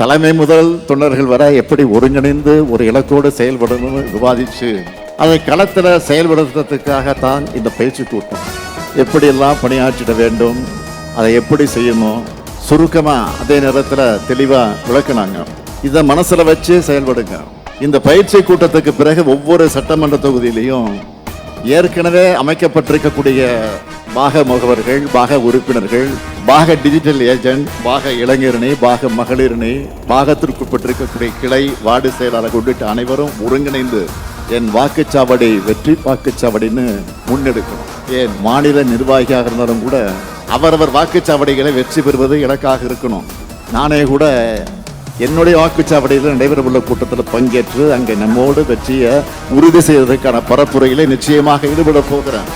தலைமை முதல் தொண்டர்கள் வரை எப்படி ஒருங்கிணைந்து ஒரு இலக்கோடு செயல்படணும்னு விவாதிச்சு அதை களத்தில் செயல்படுத்துறதுக்காகத்தான் இந்த பயிற்சி கூட்டம். எப்படியெல்லாம் பணியாற்றிட வேண்டும் அதை எப்படி செய்யணும் சுருக்கமாக அதே நேரத்தில் தெளிவாக விளக்குனாங்க. இதை மனசில் வச்சு செயல்படுங்க. இந்த பயிற்சி கூட்டத்துக்கு பிறகு ஒவ்வொரு சட்டமன்ற தொகுதியிலையும் ஏற்கனவே அமைக்கப்பட்டிருக்கக்கூடிய பாக முகவர்கள் பாக உறுப்பினர்கள் பாக டிஜிட்டல் ஏஜென்ட் பாக இளைஞரணி பாக மகளிரணி பாகத்திற்குட்பட்டிருக்கக்கூடிய கிளை வார்டு செயலாளர் உள்ளிட்ட அனைவரும் ஒருங்கிணைந்து என் வாக்குச்சாவடி வெற்றி வாக்குச்சாவடின்னு முன்னெடுக்கணும். ஏன் மாநில நிர்வாகியாக இருந்தாலும் கூட அவரவர் வாக்குச்சாவடிகளை வெற்றி பெறுவது இலக்காக இருக்கணும். நானே கூட என்னுடைய வாக்குச்சாவடியில் நடைபெறவுள்ள கூட்டத்தில் பங்கேற்று அங்கே நம்மோடு வெற்றியை உறுதி செய்வதற்கான பரப்புரையிலே நிச்சயமாக ஈடுபட போகிறேன்.